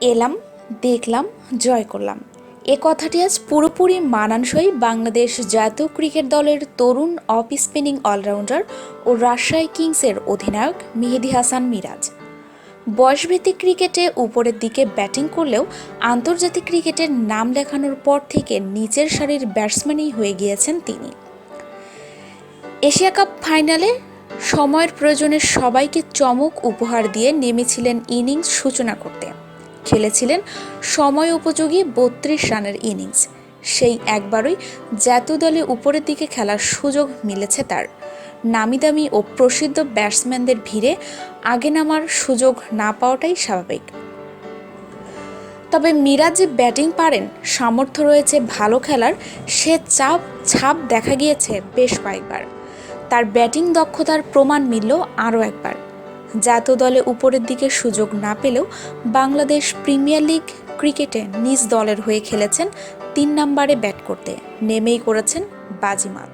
এলাম, দেখলাম, জয় করলাম। এ কথাটি আজ পুরোপুরি মানানসই বাংলাদেশ জাতীয় ক্রিকেট দলের তরুণ অফ স্পিনিং অলরাউন্ডার ও রাজশাহী কিংসের অধিনায়ক মেহেদি হাসান মিরাজ। বয়সভিত্তিক ক্রিকেটে উপরের দিকে ব্যাটিং করলেও আন্তর্জাতিক ক্রিকেটের নাম লেখানোর পর থেকে নিচের সারির ব্যাটসম্যানই হয়ে গিয়েছেন তিনি। এশিয়া কাপ ফাইনালে সময়ের প্রয়োজনে সবাইকে চমক উপহার দিয়ে নেমেছিলেন ইনিংস সূচনা করতে। খেলেছিলেন সময় উপযোগী বত্রিশ রানের ইনিংস। সেই একবারই জাতীয় দলে উপরের দিকে খেলার সুযোগ মিলেছে তার। নামি দামি ও প্রসিদ্ধ ব্যাটসম্যানদের ভিড়ে আগে নামার সুযোগ না পাওয়াটাই স্বাভাবিক। তবে মিরাজ যে ব্যাটিং পারেন, সামর্থ্য রয়েছে ভালো খেলার, সে চাপ, ছাপ দেখা গিয়েছে বেশ কয়েকবার। তার ব্যাটিং দক্ষতার প্রমাণ মিলল আরও একবার। জাতীয় দলে উপরের দিকে সুযোগ না পেলেও বাংলাদেশ প্রিমিয়ার লিগ ক্রিকেটে নিজ দলের হয়ে খেলেছেন তিন নম্বরে ব্যাট করতে, নেমেই করেছেন বাজিমাত।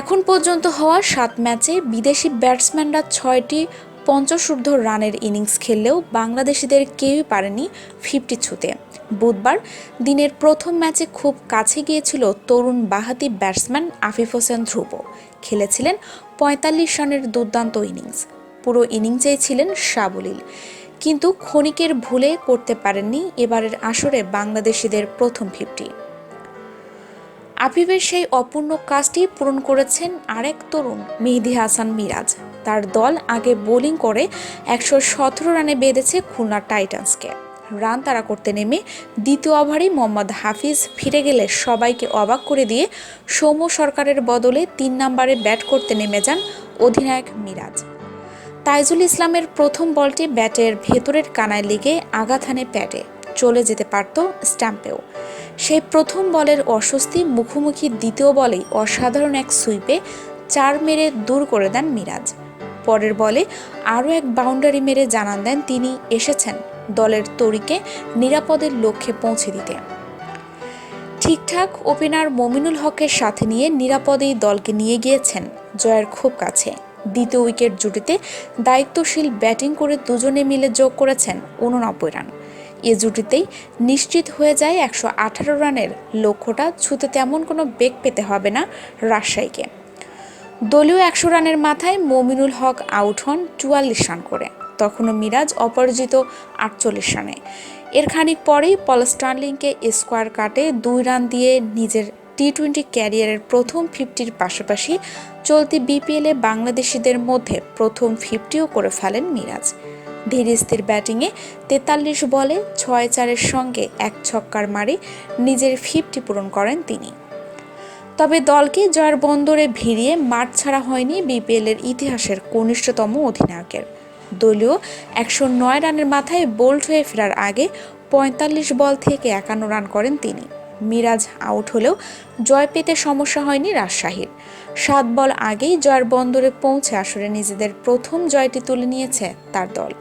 এখন পর্যন্ত হওয়া সাত ম্যাচে বিদেশি ব্যাটসম্যানরা ছয়টি পঞ্চাশূর্ধ্ব রানের ইনিংস খেললেও বাংলাদেশিদের কেউই পারেনি ফিফটি ছুতে। বুধবার দিনের প্রথম ম্যাচে খুব কাছে গিয়েছিল তরুণ বাহাতি ব্যাটসম্যান আফিফ হোসেন ধ্রুব। খেলেছিলেন পঁয়তাল্লিশ রানের দুর্দান্ত ইনিংস। পুরো ইনিংসেই ছিলেন সাবলীল কিন্তু ক্ষণিকের ভুলে করতে পারেননি এবারের আসরে বাংলাদেশিদের প্রথম ফিফটি। আফিফের সেই অপূর্ণ কাজটি পূরণ করেছেন আরেক তরুণ, মেহেদি হাসান মিরাজ। তার দল আগে বোলিং করে একশো সতেরো রানে বেঁধেছে খুলনা টাইটান্সকে। রান তাড়া করতে নেমে দ্বিতীয় ওভারেই মোহাম্মদ হাফিজ ফিরে গেলে সবাইকে অবাক করে দিয়ে সৌম্য সরকারের বদলে তিন নম্বরে ব্যাট করতে নেমে যান অধিনায়ক মিরাজ। তাইজুল ইসলামের প্রথম বলটি ব্যাটের ভেতরের কানায় লেগে আঘাত হানে প্যাডে চলে যেতে পারত স্ট্যাম্পেও। সেই প্রথম বলের অস্বস্তি, মুখোমুখি দ্বিতীয় বলেই অসাধারণ এক সুইপে চার মেরে দূর করে দেন মিরাজ। পরের বলে আরও এক বাউন্ডারি মেরে জানান দেন তিনি এসেছেন দলের তরিকে নিরাপদের লক্ষ্যে পৌঁছে দিতে। ঠিকঠাক ওপেনার মমিনুল হকের সাথে নিয়ে নিরাপদেই দলকে নিয়ে গিয়েছেন জয়ের খুব কাছে। দ্বিতীয় উইকেট জুটিতে দায়িত্বশীল ব্যাটিং করে দুজনে মিলে যোগ করেছেন উননব্বই রান। এ জুটিতেই নিশ্চিত হয়ে যায় একশো আঠারো রানের লক্ষ্যটা, ছুতে তেমন কোনো বেগ পেতে হবে না রাজশাহীকে। দলীয় একশো রানের মাথায় মমিনুল হক আউট হন চুয়াল্লিশ রান করে। তখনও মিরাজ অপরাজিত আটচল্লিশ রানে। এর খানিক পরেই পল স্টার্লিংকে স্কোয়ার কাটে দুই রান দিয়ে নিজের টি টোয়েন্টি ক্যারিয়ারের প্রথম ফিফটির পাশাপাশি চলতি বিপিএলে বাংলাদেশিদের মধ্যে প্রথম ফিফটিও করে ফেলেন মিরাজ। ধীর স্থির ব্যাটিংয়ে তেতাল্লিশ বলে ছয় চারের সঙ্গে এক ছক্কার মারে নিজের ফিফটি পূরণ করেন তিনি। তবে দলকে জয়ের বন্দরে ভিড়িয়ে মাঠ ছাড়া হয়নি বিপিএলের ইতিহাসের কনিষ্ঠতম অধিনায়কের। দলীয় একশো নয় রানের মাথায় বোল্ড হয়ে ফেরার আগে পঁয়তাল্লিশ বল থেকে একান্ন রান করেন তিনি। মিরাজ আউট হলেও জয় পেতে সমস্যা হয়নি রাজশাহীর। সাত বল আগেই জয়ের বন্দরে পৌঁছে আসরে নিজেদের প্রথম জয়টি তুলে নিয়েছে তার দল।